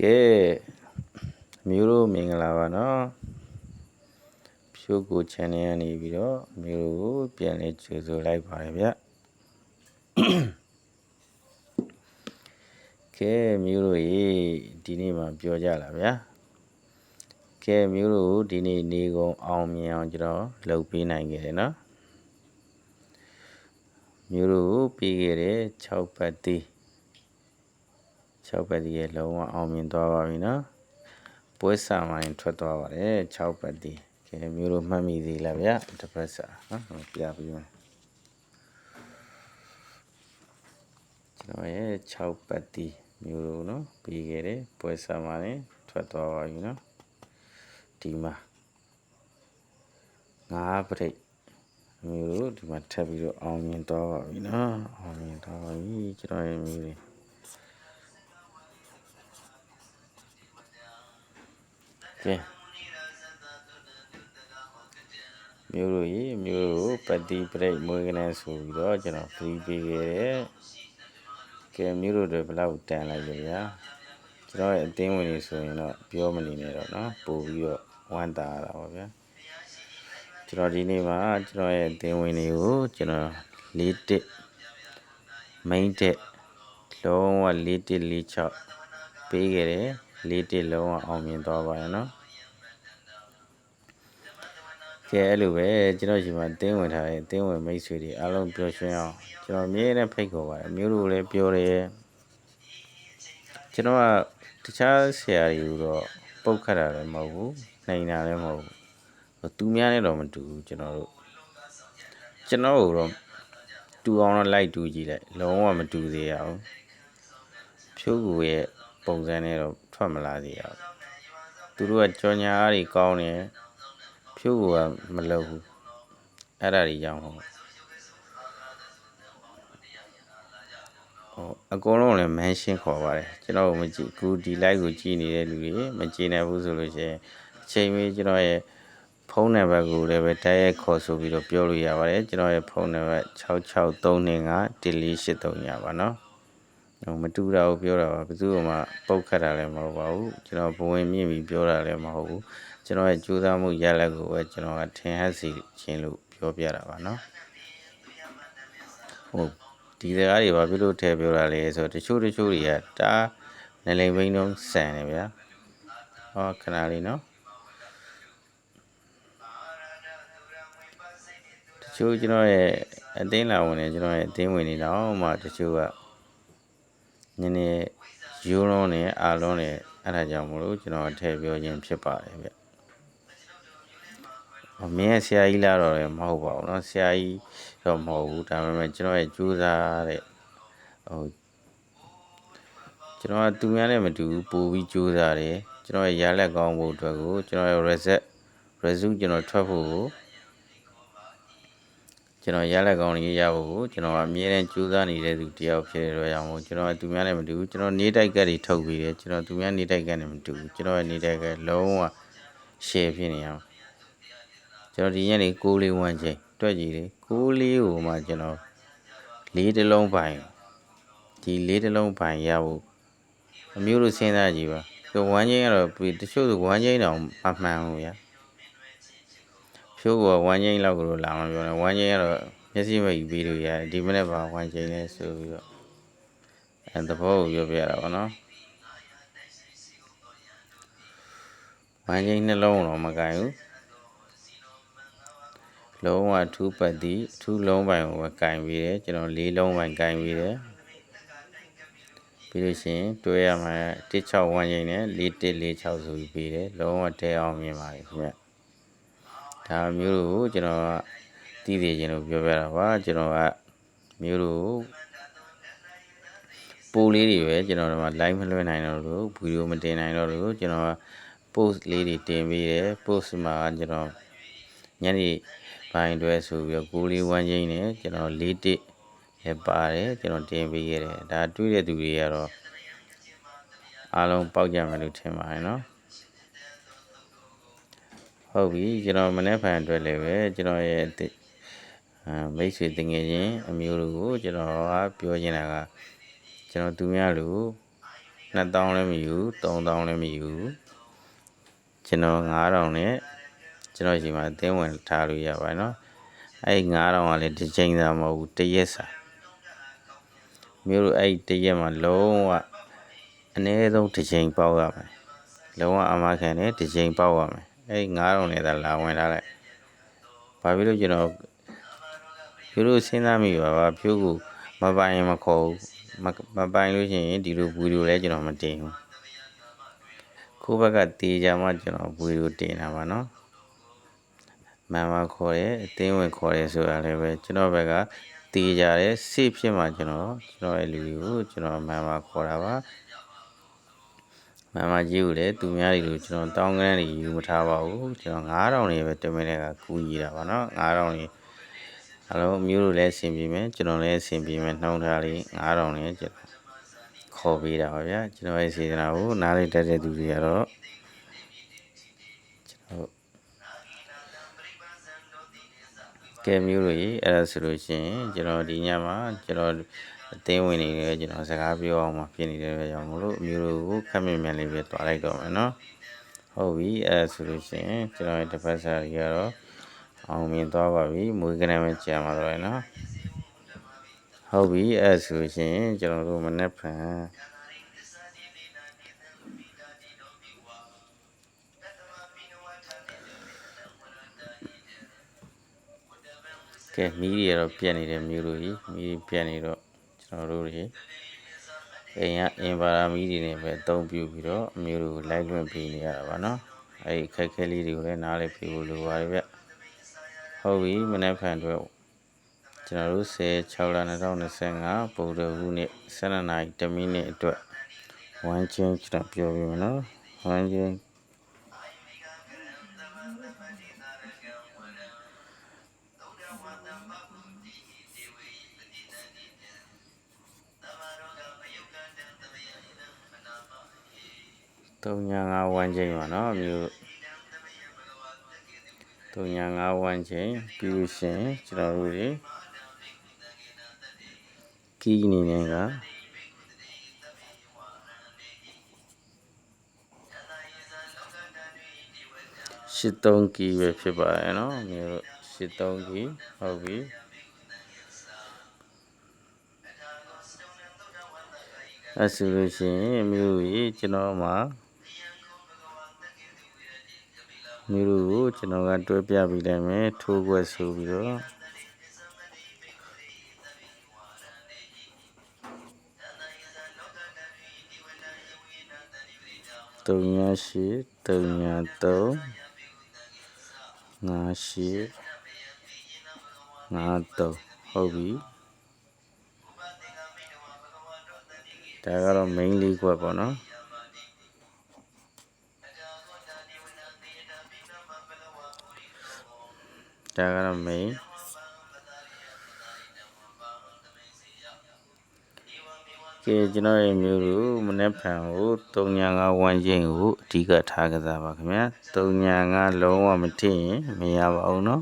ကဲမျိုးတို့မင်္ဂလာပါနော်ဖြိုးကို channel ကနေပြီးတော့မျိုးတို့ကိုပြန်လဲကြိုဆိုလိုက်ပါတယ်ဗျကဲမျိုးတို့ရေဒီနေ့မှပြောကြလာဗျာကဲမျိုးတို့ဒီနေ့နေကုန်အောင်မြင်အောင်ကျွန်တော်လုပ်ပေးနိုင်ခဲ့တယ်နော်မျိုးတို့ကိုပြီးခဲ့တဲ့6ပတ်တီး 6ပတ်တီးရဲ့လုံးဝအောင်မြင်သွားပါပြီနော်ပွဲစာမိုင်းထွက်သွားပါတယ်6ပတ်တီးကဲမျိုးတို့မှတ်မိသေးလားဗျာတစ်ပတ်စာနော်ပြပြီးမယ်ကျွန်တော်ရဲ့6ပတ်တီးမျိုးတို့နော်ပြီးခဲ့တဲ့ပွဲစာမိုင်းထွက်သွားပါပြီနော်ဒီမှာ5ပရိတ်မျိုးတို့ဒီမှာထပ်ပြီးတော့အောင်မြင်သွားပါပြီနော်အောင်မြင်သွားပါပြီကျွန်တော်ရဲ့မျိုးတွေ ကဲမျိုးတို့ရေမျိုးတို့ပတိပရိတ်မွေးကနေဆိုပြီးတော့ကျွန်တော် free ပေးခဲ့တယ်ကဲမျိုးတို့တွေဘယ်လောက်တန်လိုက်လဲဗျာကျွန်တော်ရဲ့အသင်းဝင်တွေဆိုရင်တော့ပြောမနေနဲ့တော့เนาะပို့ပြီးတော့ဝမ်းတာရတာပါဗျာကျွန်တော်ဒီနေ့မှာကျွန်တော်ရဲ့အသင်းဝင်တွေကိုကျွန်တော်၄တစ် main တက်လုံးဝ၄တစ်၄6ပေးခဲ့တယ် လေးတစ်လုံးဝအောင်မြင်သွားပါရဲ့နော်ကဲအဲ့လိုပဲကျွန်တော်ဒီမှာတင်းဝင်ထားတဲ့တင်းဝင်မိတ်ဆွေတွေအားလုံးပျော်ရွှင်အောင်ကျွန်တော်အမြဲတမ်းဖိတ်ခေါ်ပါတယ်မျိုးတို့လည်းပြောတယ်ကျွန်တော်ကတခြားဆရာတွေကိုတော့ပုတ်ခတ်တာလည်းမဟုတ်ဘူးနိုင်တာလည်းမဟုတ်ဘူးသူများနဲ့တော့မတူဘူးကျွန်တော်တို့ကျွန်တော်တို့တော့တူအောင်တော့လိုက်တူကြည့်လိုက်လုံးဝမတူသေးရအောင်ဖြိုးကူရဲ့ ပုံစံနဲ့တော့ထွက်မလာသေးရဘူးသူတို့ကကြော်ညာအားတွေကောင်းတယ်ဖြိုးကူကမလုပ်ဘူးအဲ့ဒါတွေကြောင့်ဟုတ်ဟိုအကုန်လုံးလည်းမန်းရှင်းခေါ်ပါတယ်ကျွန်တော်မကြည့်ခုဒီ live ကိုကြည့်နေတဲ့လူတွေမကြည့်နိုင်ဘူးဆိုလို့ရှိရင်အချိန်မီကျွန်တော်ရဲ့ဖုန်းနံပါတ်ကိုလည်းပဲတိုက်ရိုက်ခေါ်ဆိုပြီးတော့ပြောလို့ရပါတယ်ကျွန်တော်ရဲ့ဖုန်းနံပါတ်6632514833ရပါနော် ဟိုမတူတာကိုပြောတာပါဘယ်သူမှပုတ်ခတ်တာလည်းမဟုတ်ပါဘူးကျွန်တော်ဘဝင်မြင့်ပြီးပြောတာလည်းမဟုတ်ဘူးကျွန်တော်ရဲ့ကြိုးစားမှုရလက်ကိုပဲကျွန်တော်ကထင်ဟပ်စီခြင်းလို့ပြောပြတာပါနော်ဟုတ်ဒီစကားတွေဘာဖြစ်လို့ထည့်ပြောတာလဲဆိုတော့တချို့တချို့တွေကတားနလိန်ဘိန်းလုံးဆန်တယ်ဗျာဟောခဏလေးနော်တချို့ကျွန်တော်ရဲ့အသိလာဝင်နေကျွန်တော်ရဲ့အသိဝင်နေတော့မှတချို့က နည်းနည်းရိုးလုံးနဲ့အာလုံးနဲ့အဲ့ဒါကြောင့်မလို့ကျွန်တော်ထည့်ပြောခြင်းဖြစ်ပါတယ်ဗျမင်းရဲ့ဆရာကြီးလာတော့လည်းမဟုတ်ပါဘူးเนาะဆရာကြီးတော့မဟုတ်ဘူးဒါပေမဲ့ကျွန်တော်ရဲ့ကြိုးစားတဲ့ဟိုကျွန်တော်ကသူများနဲ့မတူဘူးပို့ပြီးကြိုးစားတယ်ကျွန်တော်ရဲ့ရလက်ကောင်းဖို့အတွက်ကိုကျွန်တော်ရဲ့ reset result ကျွန်တော်ထွက်ဖို့ကို ကျွန်တော်ရလက်ကောင်းကြီးရဖို့ကိုကျွန်တော်ကအမြဲတမ်းကြိုးစားနေတဲ့သူတယောက်ဖြစ်တဲ့အတွက်ကြောင့်မို့ကျွန်တော်ကသူများနဲ့မတူဘူးကျွန်တော်နေတိုက်ကက်တွေထုတ်ပြီးတယ်ကျွန်တော်သူများနေတိုက်ကက်နဲ့မတူဘူးကျွန်တော်ရဲ့နေတိုက်ကက်လုံးဝ share ဖြစ်နေအောင်ကျွန်တော်ဒီညနေ6လေးဝန်းချိန်တွက်ကြည့်လေ6လေးကိုမှကျွန်တော်လေးတစ်လုံးပိုင်ဒီလေးတစ်လုံးပိုင်ရဖို့အမျိုးတို့စဉ်းစားကြည့်ပါဒီဝမ်းချင်းကတော့တချို့ဝမ်းချင်းတောင်မမှန်ဘူးဗျာ ဖြိုးကဝမ်းချင်းလောက်ကိုလာမပြောနဲ့ဝမ်းချင်းကတော့မျက်စိမယူပြီးလို့ရတယ်ဒီမနေ့ပါဝမ်းချင်းလဲဆိုပြီးတော့အဲသဘောကိုပြောပြရတာပေါ့နော်ဝမ်းချင်းနှလုံးတော့မကင်ဘူးလုံးဝထူးပတ်သည်ထူးလုံးပိုင်ကိုပဲကင်ပြီးတယ်ကျွန်တော်လေးလုံးပိုင်ကင်ပြီးတယ်ပြီးလို့ရှိရင်တွဲရမှာ16ဝန်းချင်းနဲ့4146ဆိုပြီးပြီးတယ်လုံးဝတဲအောင်မြင်ပါပြီခင်ဗျ ဒါမျိုးကိုကျွန်တော်ကသိသေးခြင်းလို့ပြောပြတာပါကျွန်တော်ကမျိုးတို့ပိုးလေးတွေပဲကျွန်တော်တို့က live မလွှင့်နိုင်တော့လို့ဗီဒီယိုမတင်နိုင်တော့လို့ကျွန်တော်က post လေးတွေတင်ပေးတယ် post မှာကျွန်တော်ညနေပိုင်းတွဲဆိုပြီးတော့ကိုလေးဝမ်းချင်းနဲ့ကျွန်တော်၄တစ်လည်းပါတယ်ကျွန်တော်တင်ပေးခဲ့တယ်ဒါတွေးတဲ့သူတွေကတော့အားလုံးပေါက်ကြမယ်လို့ထင်ပါတယ်နော် ဟုတ်ပြီကျွန်တော်မနေ့ဖန်အတွက်လည်းပဲကျွန်တော်ရဲ့အဲမိတ်ဆွေတငယ်ချင်းအမျိုးတို့ကိုကျွန်တော်ကပြောချင်တာကကျွန်တော်သူများလူ2000လည်းမယူ3000လည်းမယူကျွန်တော်9000နဲ့ကျွန်တော်ရှိမှအသင်းဝင်ထားလို့ရပါတယ်နော်အဲ့9000ကလည်းတစ်ချိန်သာမဟုတ်ဘူးတစ်ရက်စာမျိုးတို့အဲ့တစ်ရက်မှာလုံးဝအနည်းဆုံးတစ်ချိန်ပေါက်ရမယ်လုံးဝအမခံနဲ့တစ်ချိန်ပေါက်ရမယ် အဲ့9000နဲ့သာလာဝင်ထားလိုက်ဘာဖြစ်လို့ကျွန်တော်ဖြိုးလို့စဉ်းစားမိပါပါဖြိုးကိုမပိုင်ရင်မခေါ်ဘူးမမပိုင်လို့ရှိရင်ဒီလိုဘူလိုလဲကျွန်တော်မတင်ဘူးခိုးဘက်ကတေးကြမှကျွန်တော်ဘူလိုတင်တာပါနော်မန်မခေါ်တယ်အသင်းဝင်ခေါ်တယ်ဆိုတာလည်းပဲကျွန်တော်ဘက်ကတေးကြတယ်စိတ်ဖြစ်မှကျွန်တော်ကျွန်တော်ရဲ့လူတွေကိုကျွန်တော်မန်မခေါ်တာပါ မမကြီးကိုလည်းသူများတွေလို့ကျွန်တော်တောင်းကန်းတွေယူမထားပါဘူးကျွန်တော်9000နေပဲတမင်တဲ့ကကူညီတာပါနော်9000နေအလုံးမျိုးတို့လည်းအဆင်ပြေမယ်ကျွန်တော်လည်းအဆင်ပြေမယ်နှောင်းထားလေး9000နေကျွန်တော်ခေါ်ပေးတာပါဗျာကျွန်တော်ရဲ့စေတနာကိုနားလေးတက်တဲ့သူတွေကတော့ကျွန်တော်ကဲမျိုးတွေအဲ့ဒါဆိုလို့ရှိရင်ကျွန်တော်ဒီညမှာကျွန်တော် အသိဝင်နေတယ်ကျွန်တော်စကားပြောအောင်မှဖြစ်နေတဲ့အတွက်ကြောင့်မလို့အမျိုးတို့ကိုခက်မြင်မြန်လေးပဲတွားလိုက်တော့မယ်နော်ဟုတ်ပြီအဲ့ဒါဆိုလို့ရှိရင်ကျွန်တော်ရဲ့တစ်ပတ်စာကြီးကတော့အောင်မြင်သွားပါပြီမွေးကနမ်းပဲကြာမှာတော့ရနော်ဟုတ်ပြီအဲ့ဒါဆိုလို့ရှိရင်ကျွန်တော်တို့မနေ့ဖန်ကဲမီးတွေကတော့ပြက်နေတဲ့မျိုးတို့ကြီးမီးတွေပြက်နေတော့ ကျွန်တော်တို့တွေအိမ်ကအင်ပါရာမီးတွေနဲ့ပဲအသုံးပြုပြီးတော့အမျိုးတို့လိုက်လွင့်ပေးနေရတာပါနော်အဲ့ဒီခက်ခဲလေးတွေကိုလည်းနားလည်ပေးဖို့လိုပါတယ်ဗျဟုတ်ပြီမနေ့ဖန်အတွက်ကျွန်တော်တို့16လ2025ပုံတော်ခုနှစ်12နာရီ10မိနစ်အတွက်ဝမ်းချင်းကျွန်တော်ပြောပြမယ်နော်ဝမ်းချင်း 3ညာ5ဝမ်းချင်းပါနော်အမျိုး3ညာ5ဝမ်းချင်းပြီးလို့ရှရင်ကျွန်တော်တို့တွေကီးအနေနဲ့ကရှစ်သုံးကီးပဲဖြစ်ပါရဲ့နော်မျိုးရှစ်သုံးကီးဟုတ်ပြီအဲဆိုလို့ရှိရင်မျိုးကြီးကျွန်တော်မှာ မျိုးကိုကျွန်တော်ကတွဲပြပေးလိုက်မယ်ထိုးခွက်ဆိုပြီးတော့တုံညာရှိတုံညာတုံငါရှိငါတုံဟုတ်ပြီဒါကတော့ main လေးခွက်ပေါ့နော် ဒါကတော့ main ကဲကျွန်တော်ရဲ့မျိုးတို့မနေ့ဖန်ကို3ညာ5ဝမ်းချင်းကိုအဓိကထားကြတာပါခင်ဗျာ3ညာ5လုံးဝမထင်ရင်မရပါဘူးเนาะ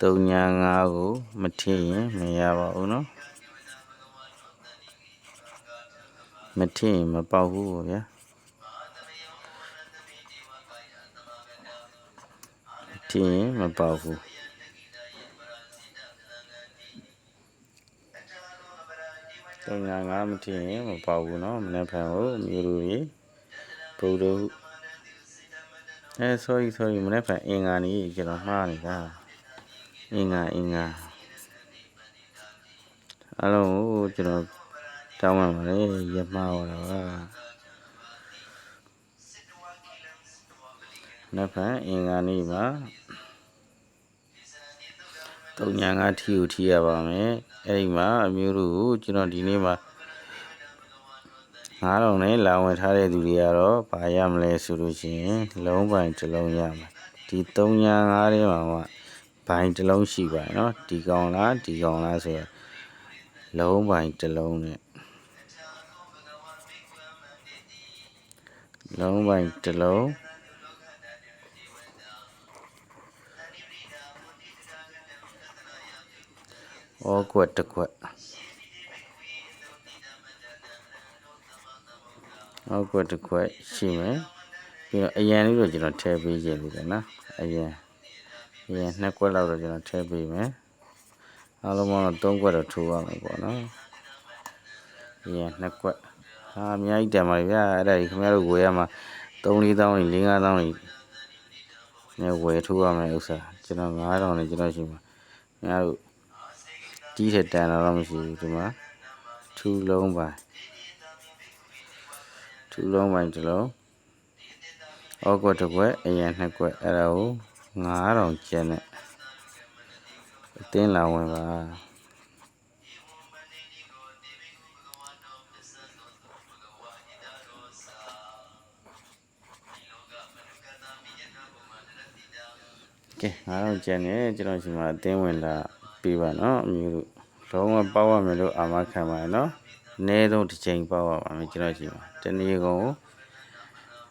3ညာ5ကိုမထင်ရင်မရပါဘူးเนาะမထင်ရင်မပေါက်ဘူးပေါ့ဗျာ ထင်ရင်မပေါက်ဘူးတုံညာငါမထင်ရင်မပေါက်ဘူးเนาะမနေ့ဖန်ကိုမျိုးလူကြီးဘုဒ္ဓအဲ sorry sorry မနေ့ဖန်အင်္ဂါနေကျွန်တော်မှားနေတာအင်္ဂါအင်္ဂါအလုံးကိုကျွန်တော်တောင်းပါပါလေရမှားပါတော့နှစ်ဖန်အင်္ဂါနေ့မှာ တုံညာငါထီကိုထီရပါမယ်အဲ့ဒီမှာအမျိုးတို့ကိုကျွန်တော်ဒီနေ့မှာ9000နဲ့လာဝင်ထားတဲ့သူတွေကတော့ဘာရမလဲဆိုလို့ရှိရင်လုံးပိုင်တစ်လုံးရမှာဒီ3ညာ5ထဲမှာမှဘိုင်တစ်လုံးရှိပါเนาะဒီကောင်လားဒီကောင်လားဆိုရလုံးပိုင်တစ်လုံးနဲ့လုံးပိုင်တစ်လုံး ဩကွက်တစ်ကွက်နောက်ကွက်တစ်ခွက်ရှိမယ်ပြီးတော့အရန်လေးတော့ကျွန်တော်ထည့်ပေးခြင်းလေးတယ်နော်အရန်အရန်နှစ်ကွက်လောက်တော့ကျွန်တော်ထည့်ပေးမယ်အားလုံးပေါင်းတော့သုံးကွက်တော့ထိုးရမယ်ပေါ့နော်အရန်နှစ်ကွက်ဟာအများကြီးတန်ပါလေဗျာအဲ့ဒါကြီးခင်ဗျားတို့ဝယ်ရမှာ3 4တောင်းနေ4 5တောင်းနေနေဝယ်ထိုးရမယ်ဥစ္စာကျွန်တော်9000နဲ့ကျွန်တော်ရှိမှာခင်ဗျားတို့ ကြီးတဲ့တန်တော့မရှိဘူးဒီမှာထူလုံးပါထူလုံးပိုင်းတစ်လုံးဩကွက်တစ်ကွက်အရင်နှစ်ကွက်အဲ့ဒါကို9000ကျန်နဲ့အတင်းလာဝင်ပါကဲ9000ကျန်နေကျွန်တော်ရှိမှာအတင်းဝင်လာ ပြပါနော်အမျိုးတို့လုံးဝပေါက်ရမယ်လို့အာမခံပါရနော်အနည်းဆုံးတစ်ချိန်ပေါက်ရပါမယ်ကျွန်တော်ရှိမှာတနေ့ကုန်ကို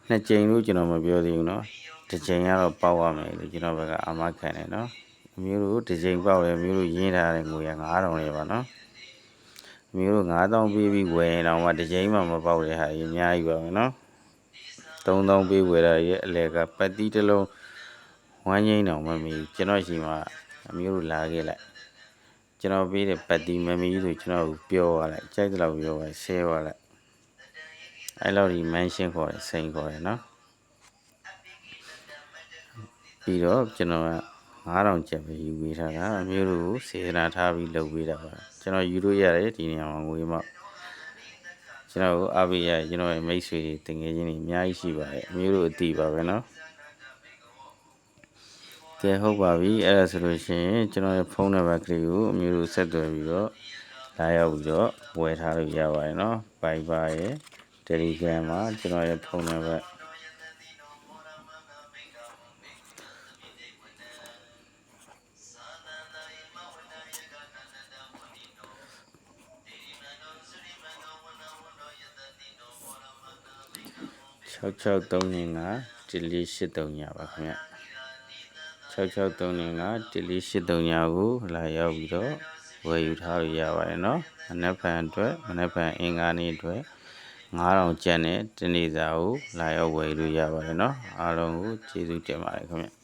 နှစ်ချိန်လို့ကျွန်တော်မပြောသေးဘူးနော်တစ်ချိန်ကတော့ပေါက်ရမယ်လို့ကျွန်တော်ဘက်ကအာမခံတယ်နော်အမျိုးတို့တစ်ချိန်ပေါက်တယ်အမျိုးတို့ရင်းထားတဲ့ငွေက9000လေးပါနော်အမျိုးတို့9000ပေးပြီးဝယ်ရင်တော့မှတစ်ချိန်မှမပေါက်တဲ့ဟာကြီးအများကြီးပါမယ်နော်3000ပေးဝယ်တာရဲ့အလဲကပတ်တိတစ်လုံးဝမ်းငိမ့်တော့မမီကျွန်တော်ရှိမှာအမျိုးတို့လာခဲ့လိုက် ကျွန်တော်ပေးတဲ့ပတ်တိမမီဆိုကျွန်တော်ပြောရလိုက်ကြိုက်တဲ့လောက်ပြောပါဆဲသွားလိုက်အဲ့လောက်ဒီမန်ရှင်းခေါ်တယ်စိန်ခေါ်တယ်နော်ပြီးတော့ကျွန်တော်က9000ကျပ်ပဲယူပေးထားတာအမျိုးတို့ကိုစေတနာထားပြီးလုပ်ပေးတာပါကျွန်တော်ယူလို့ရတယ်ဒီနေရာမှာငွေမောက်ကျွန်တော်ကိုအားပေးရကျွန်တော်ရဲ့မိတ်ဆွေတွေတင်ငယ်ချင်းတွေအများကြီးရှိပါတယ်အမျိုးတို့အတီးပါပဲနော် ကဲဟုတ်ပါပြီအဲ့ဒါဆိုလို့ရှိရင်ကျွန်တော်ရဲ့ဖုန်းနံပါတ်ကလေးကိုအမျိုးတို့ဆက်သွယ်ပြီးတော့လာရောက်ပြီးတော့ဝယ်ထားလို့ရပါတယ်နော် Viber ရဲ့ Telegram မှာကျွန်တော်ရဲ့ဖုန်းနံပါတ်6639 delete 839ပါခင်ဗျ 6639 delete 839ကိုလာရောက်ပြီးတော့ဝယ်ယူထားလို့ရပါတယ်เนาะမနက်ဖြန်အတွက်မနက်ဖြန်အင်္ဂါနေ့အတွက်9000ကျန်တဲ့တနေ့စာကိုလာရောက်ဝယ်လို့ရပါတယ်เนาะအားလုံးကိုကျေးဇူးတင်ပါတယ်ခင်ဗျ